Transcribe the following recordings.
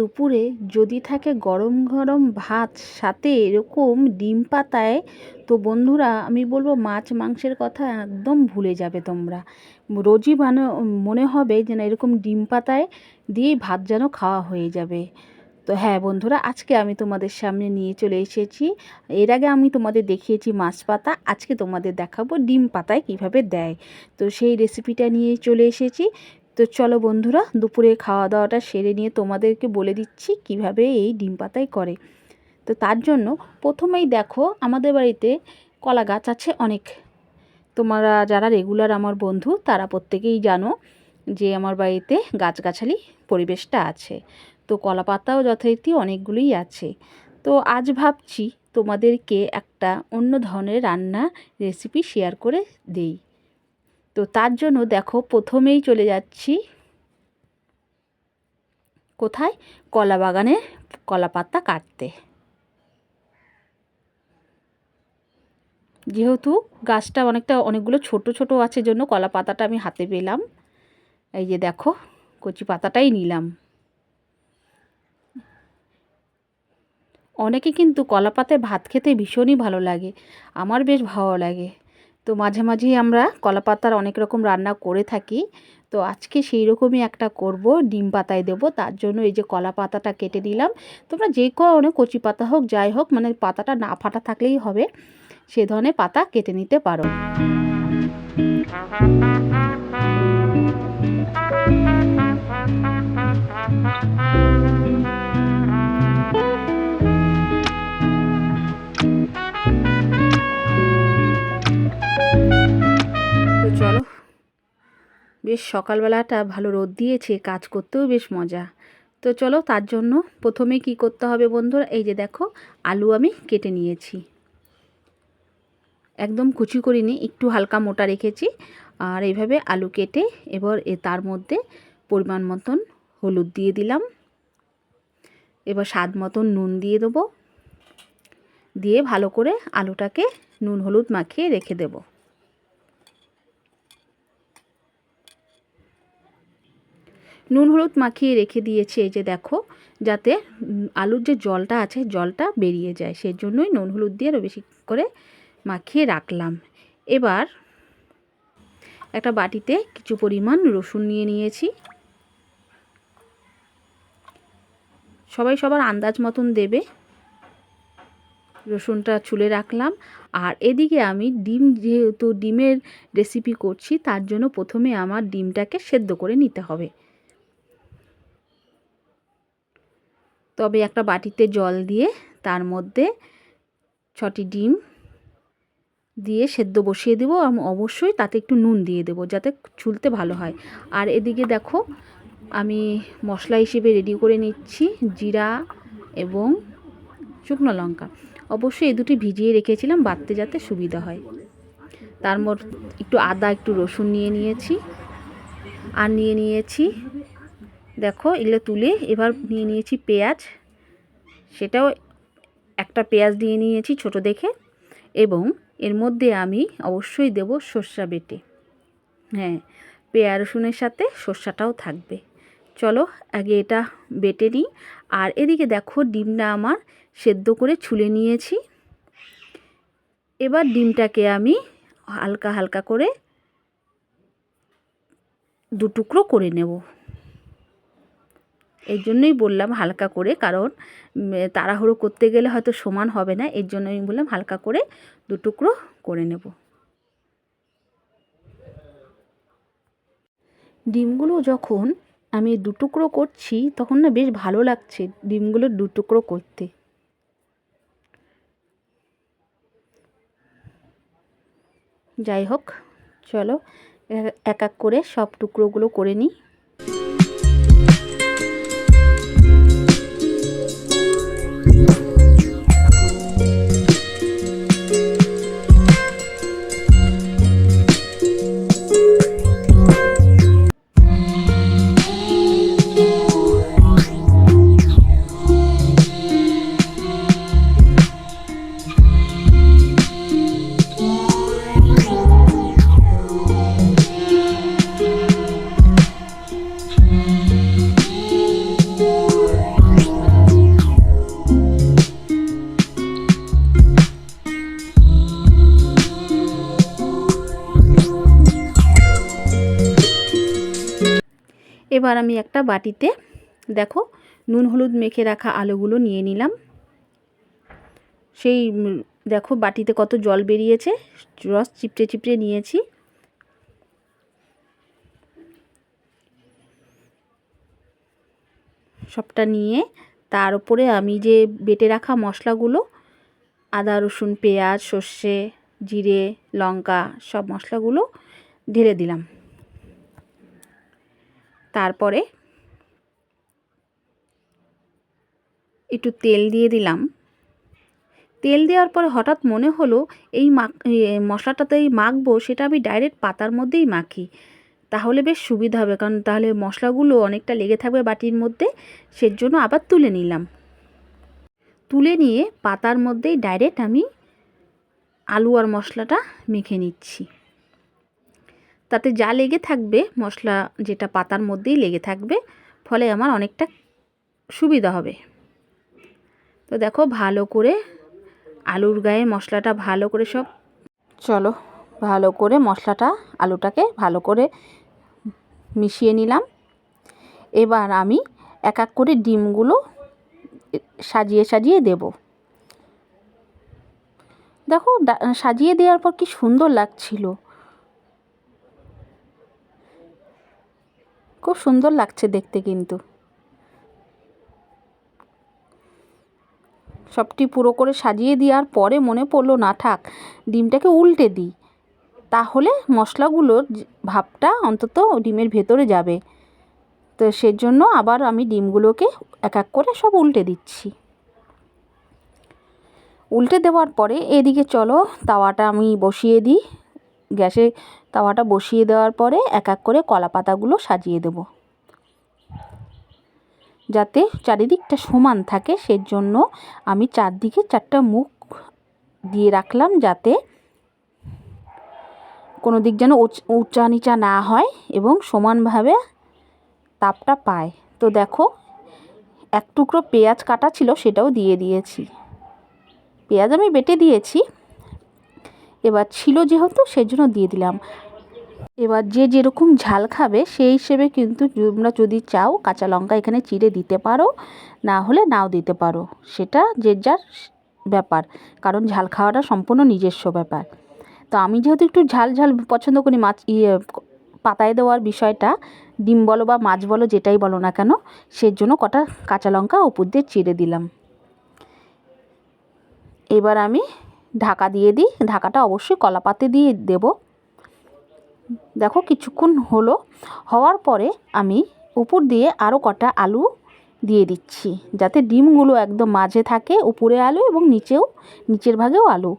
দুপুরে যদি থাকে গরম গরম ভাত, সাথে এরকম ডিম পাতায়, তো বন্ধুরা আমি বলব মাছ মাংসের কথা একদম ভুলে যাবে তোমরা। রোজই মানে মনে হবে যেন এরকম ডিম পাতায় দিয়েই ভাত যেন খাওয়া হয়ে যাবে। তো হ্যাঁ বন্ধুরা, আজকে আমি তোমাদের সামনে নিয়ে চলে এসেছি। এর আগে আমি তোমাদের দেখিয়েছি মাছ পাতা, আজকে তোমাদের দেখাবো ডিম পাতায় কীভাবে দেয়। তো সেই রেসিপিটা নিয়ে চলে এসেছি। তো চলো বন্ধুরা, দুপুরে খাওয়া দাওয়াটা সেরে নিয়ে তোমাদেরকে বলে দিচ্ছি কীভাবে এই ডিম পাতায় করে। তো তার জন্য প্রথমেই দেখো, আমাদের বাড়িতে কলা গাছ আছে অনেক। তোমরা যারা রেগুলার আমার বন্ধু, তারা প্রত্যেকেই জানো যে আমার বাড়িতে গাছগাছালি পরিবেশটা আছে। তো কলা পাতাও যথারীতি অনেকগুলোই আছে। তো আজ ভাবছি তোমাদেরকে একটা অন্য ধরনের রান্না রেসিপি শেয়ার করে দেই। তো তার জন্য দেখো প্রথমেই চলে যাচ্ছি কোথায়? কলা বাগানে কলা পাতা কাটতে। যেহেতু গাছটা অনেকটা অনেকগুলো ছোট ছোট আছে জন্য কলা পাতাটা আমি হাতে পেলাম। এই যে দেখো, কচি পাতাটাই নিলাম। অনেকে কিন্তু কলা পাতায় ভাত খেতে ভীষণই ভালো লাগে। আমার বেশ ভালো লাগে। তো মাঝে মাঝেই আমরা কলা পাতার অনেক রকম রান্না করে থাকি। তো আজকে সেই রকমই একটা করব, ডিম পাতায় দেবো। তার জন্য এই যে কলা পাতাটা কেটে দিলাম। তোমরা যে কোনো কচি পাতা হোক, যাই হোক মানে পাতাটা না ফাটা থাকলেই হবে। সে ধরনের পাতা কেটে নিতে পারো। চলো বেশ সকালবেলাটা ভালো রোদ দিয়েছে, কাজ করতেও বেশ মজা। তো চলো তার জন্য প্রথমে কি করতে হবে বন্ধুরা, এই যে দেখো, আলু আমি কেটে নিয়েছি। একদম কুচি করিনি, একটু হালকা মোটা রেখেছি। আর এইভাবে আলু কেটে এবার এ তার মধ্যে পরিমাণ মতন হলুদ দিয়ে দিলাম। এবার স্বাদ মতন নুন দিয়ে দেবো। দিয়ে ভালো করে আলুটাকে নুন হলুদ মাখিয়ে রেখে দেব। নুন হলুদ মাখিয়ে রেখে দিয়েছি, এই যে দেখো, যাতে আলুর যে জলটা আছে, জলটা বেরিয়ে যায় সেই জন্যই নুন হলুদ দিয়ে আরও বেশি করে মাখিয়ে রাখলাম। এবার একটা বাটিতে কিছু পরিমাণ রসুন নিয়ে নিয়েছি। সবাই সবার আন্দাজ মতন দেবে। রসুনটা ছুলে রাখলাম। আর এদিকে আমি ডিম, যেহেতু ডিমের রেসিপি করছি, তার জন্য প্রথমে আমার ডিমটাকে সেদ্ধ করে নিতে হবে। তবে একটা বাটিতে জল দিয়ে তার মধ্যে ছটি ডিম দিয়ে সেদ্ধ বসিয়ে দেবো আমি অবশ্যই তাতে একটু নুন দিয়ে দেবো যাতে ছুলতে ভালো হয়। আর এদিকে দেখো, আমি মশলা হিসেবে রেডি করে নিচ্ছি জিরা এবং শুকনো লঙ্কা। অবশ্যই এই দুটি ভিজিয়ে রেখেছিলাম, বাড়তে যাতে সুবিধা হয়। তার মধ্যে একটু আদা, একটু রসুন নিয়ে নিয়েছি। আর নিয়ে নিয়েছি দেখো, এগুলো তুলে এবার নিয়ে নিয়েছি পেঁয়াজ। সেটাও একটা পেঁয়াজ দিয়ে নিয়েছি ছোট দেখে। এবং এর মধ্যে আমি অবশ্যই দেব সর্ষা বেটে। হ্যাঁ পেঁয়া রসুনের সাথে সর্ষাটাও থাকবে। চলো, আগে এটা বেটে নিই। আর এদিকে দেখো, ডিমটা আমার সেদ্ধ করে ছুলে নিয়েছি। এবার ডিমটাকে আমি হালকা হালকা করে দু টুকরো করে নেব। এই জন্যই বললাম হালকা করে, কারণ তাড়াহুড়ো করতে গেলে হয়তো সমান হবে না, এর জন্য আমি বললাম হালকা করে দু টুকরো করে নেব। ডিমগুলো যখন আমি দু টুকরো করছি, তখন না বেশ ভালো লাগছে ডিমগুলো দু টুকরো করতে। যাই হোক, চলো এক এক করে সব টুকরোগুলো করে নিই। এবার আমি একটা বাটিতে, দেখো, নুন, হলুদ মেখে রাখা আলুগুলো নিয়ে নিলাম। সেই দেখো বাটিতে কত জল বেরিয়েছে, রস চিপড়ে চিপড়ে নিয়েছি। সবটা নিয়ে তার উপরে আমি যে বেটে রাখা মশলাগুলো, আদা, রসুন, পেঁয়াজ, সর্ষে, জিরে, লঙ্কা, সব মশলাগুলো ঢেলে দিলাম। তারপরে একটু তেল দিয়ে দিলাম। তেল দেওয়ার পরে হঠাৎ মনে হলো এই মাখ এ, মশলাটাতেই মাখবো সেটা আমি ডাইরেক্ট পাতার মধ্যেই মাখি। তাহলে বেশ সুবিধা হবে কারণ তাহলে মশলাগুলো অনেকটা লেগে থাকবে বাটির মধ্যে সেজন্য আবার তুলে নিলাম। তুলে নিয়ে পাতার মধ্যেই ডাইরেক্ট আমি আলু আর মশলাটা মেখে নিচ্ছি। তাতে যা লেগে থাকবে, মশলা যেটা পাতার মধ্যেই লেগে থাকবে, ফলে আমার অনেকটা সুবিধা হবে। তো দেখো, ভালো করে আলুর গায়ে মশলাটা ভালো করে সব চলো, ভালো করে মশলাটা, আলুটাকে ভালো করে মিশিয়ে নিলাম। এবার আমি এক এক করে ডিমগুলো সাজিয়ে সাজিয়ে দেব। দেখো সাজিয়ে দেওয়ার পর কি সুন্দর লাগছিল। খুব সুন্দর লাগছে দেখতে কিন্তু। সবটি পুরো করে সাজিয়ে দেওয়ার পরে মনে পড়ল, না থাক, ডিমটাকে উল্টে দিই। তাহলে মশলাগুলোর ভাবটা অন্তত ডিমের ভেতরে যাবে। তো সেজন্য আবার আমি ডিমগুলোকে এক এক করে সব উল্টে দিচ্ছি। উল্টে দেওয়ার পরে এদিকে চলো, তাওয়াটা আমি বসিয়ে দিই। গ্যাসে তাওয়াটা বসিয়ে দেওয়ার পরে এক এক করে কলা পাতাগুলো সাজিয়ে দেব। যাতে চারিদিকটা সমান থাকে, সেজন্য আমি চারদিকে চারটা মুখ দিয়ে রাখলাম যাতে কোনো দিক যেন উচ- নিচা না হয় এবং সমানভাবে তাপটা পায়। তো দেখো, এক টুকরো পেঁয়াজ কাটা ছিল, সেটাও দিয়ে দিয়েছি। পেঁয়াজ আমি বেটে দিয়েছি। এবার ছিল যেহেতু সেজন্য দিয়ে দিলাম। এবার যে যেরকম ঝাল খাবে সেই হিসেবে কিন্তু তোমরা যদি চাও কাঁচা লঙ্কা এখানে চিড়ে দিতে পারো, না হলে নাও দিতে পারো। সেটা যে যার ব্যাপার, কারণ ঝাল খাওয়াটা সম্পূর্ণ নিজস্ব ব্যাপার। তো আমি যেহেতু একটু ঝাল ঝাল পছন্দ করি, মাছ ইয়ে পাতায় দেওয়ার বিষয়টা, ডিম বলো বা মাছ বলো যেটাই বলো না কেন, সেজন্য কটা কাঁচা লঙ্কা উপর দিয়ে চিড়ে দিলাম। এবার আমি ঢাকা দিয়ে দিই। ঢাকাটা অবশ্যই কলাপাতে দিয়ে দেব। দেখো কিছুক্ষণ হলো। হওয়ার পরে আমি উপর দিয়ে আরও কটা আলু দিয়ে দিচ্ছি, যাতে ডিমগুলো একদম মাঝে থাকে উপরে আলু এবং নিচেও, নিচের ভাগেও আলু।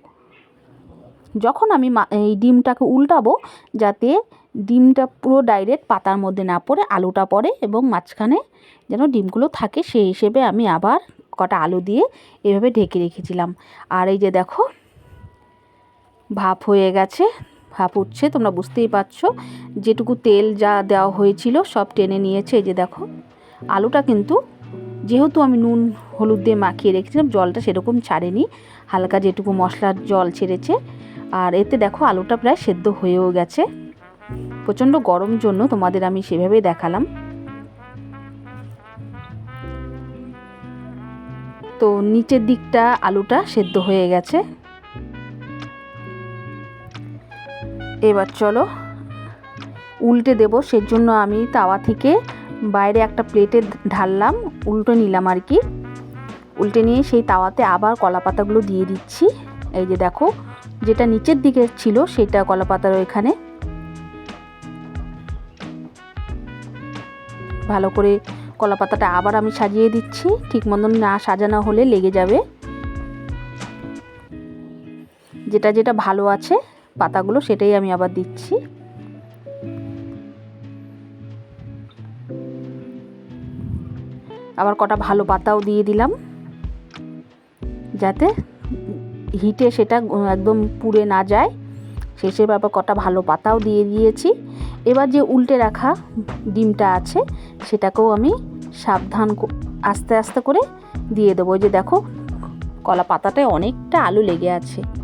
যখন আমি এই ডিমটাকে উল্টাবো, যাতে ডিমটা পুরো ডাইরেক্ট পাতার মধ্যে না পড়ে, আলুটা পড়ে এবং মাঝখানে যেন ডিমগুলো থাকে, সেই হিসেবে আমি আবার কটা আলু দিয়ে এভাবে ঢেকে রেখেছিলাম। আর এই যে দেখো ভাপ হয়ে গেছে, ভাপ উঠছে, তোমরা বুঝতেই পারছ। যেটুকু তেল যা দেওয়া হয়েছিল সব টেনে নিয়েছে, এই যে দেখো। আলুটা কিন্তু যেহেতু আমি নুন, হলুদ দিয়ে মাখিয়ে রেখেছিলাম, জলটা সেরকম ছাড়েনি। হালকা যেটুকু মশলার জল ছেড়েছে। আর এতে দেখো আলুটা প্রায় সেদ্ধ হয়েও গেছে। প্রচণ্ড গরম জন্য তোমাদের আমি সেভাবেই দেখালাম। তো নিচের দিকটা আলুটা সেদ্ধ হয়ে গেছে। এবার চলো, উল্টে দেবো। সেজন্য আমি তাওয়া থেকে বাইরে একটা প্লেটে ঢাললাম, উল্টে নিলাম আর কি। উল্টে নিয়ে সেই তাওয়াতে আবার কলা পাতাগুলো দিয়ে দিচ্ছি। এই যে দেখো, যেটা নিচের দিকে ছিল সেটা কলা পাতার এখানে ভালো করে কলা পাতাটা আবার আমি সাজিয়ে দিচ্ছি। ঠিক মতন না সাজানো হলে লেগে যাবে। যেটা যেটা ভালো আছে। পাতাগুলো সেটাই আমি আবার দিচ্ছি। আবার কটা ভালো পাতাও দিয়ে দিলাম। যাতে হিটে সেটা একদম পুড়ে না যায়। শেষে আবার কটা ভালো পাতাও দিয়ে দিয়েছি। এবার যে উল্টে রাখা ডিমটা আছে, সেটাকেও আমি সাবধান আস্তে আস্তে করে দিয়ে দেবো। যে দেখো, কলা পাতাটায় অনেকটা আলু লেগে আছে।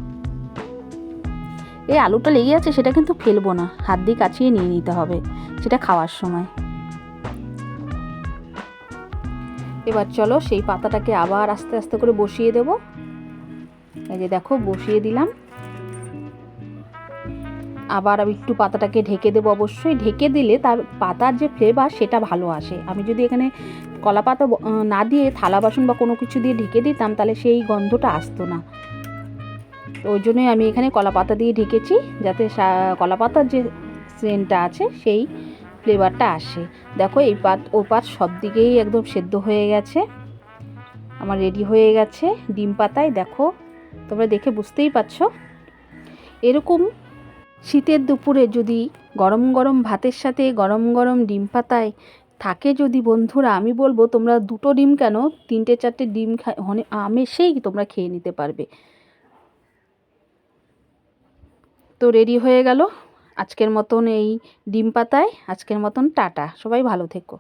এই আলুটা লেগে আছে, সেটা কিন্তু ফেলব না। হাত দিয়ে কাচিয়ে নিয়ে নিতে হবে, সেটা খাওয়ার সময়। এবার চলো সেই পাতাটাকে আবার আস্তে আস্তে করে বসিয়ে দেব। এই যে দেখো, বসিয়ে দিলাম। আবার আমি একটু পাতাটাকে ঢেকে দেবো অবশ্যই। ঢেকে দিলে তার পাতার যে ফ্লেভার সেটা ভালো আসে। আমি যদি এখানে কলা পাতা না দিয়ে থালা বাসন বা কোনো কিছু দিয়ে ঢেকে দিতাম, তাহলে সেই গন্ধটা আসতো না। ওই জন্যই আমি এখানে কলা পাতা দিয়ে ঢেকেছি যাতে কলা পাতার যে সেন্টটা আছে সেই ফ্লেভারটা আসে। দেখো এই পাত ও পাত সব দিকেই একদম সেদ্ধ হয়ে গেছে। আমার রেডি হয়ে গেছে ডিম পাতায়, দেখো। তোমরা দেখে বুঝতেই পারছ। এরকম শীতের দুপুরে যদি গরম গরম ভাতের সাথে গরম গরম ডিম পাতায় থাকে যদি বন্ধুরা, আমি বলব তোমরা দুটো ডিম কেন? তিনটে চারটে ডিম খা অনে- আমেসেই তোমরা খেয়ে নিতে পারবে। তো রেডি হয়ে গেল। আজকের মতন এই ডিম পাতায়, আজকের মতন টাটা। সবাই ভালো থেকো।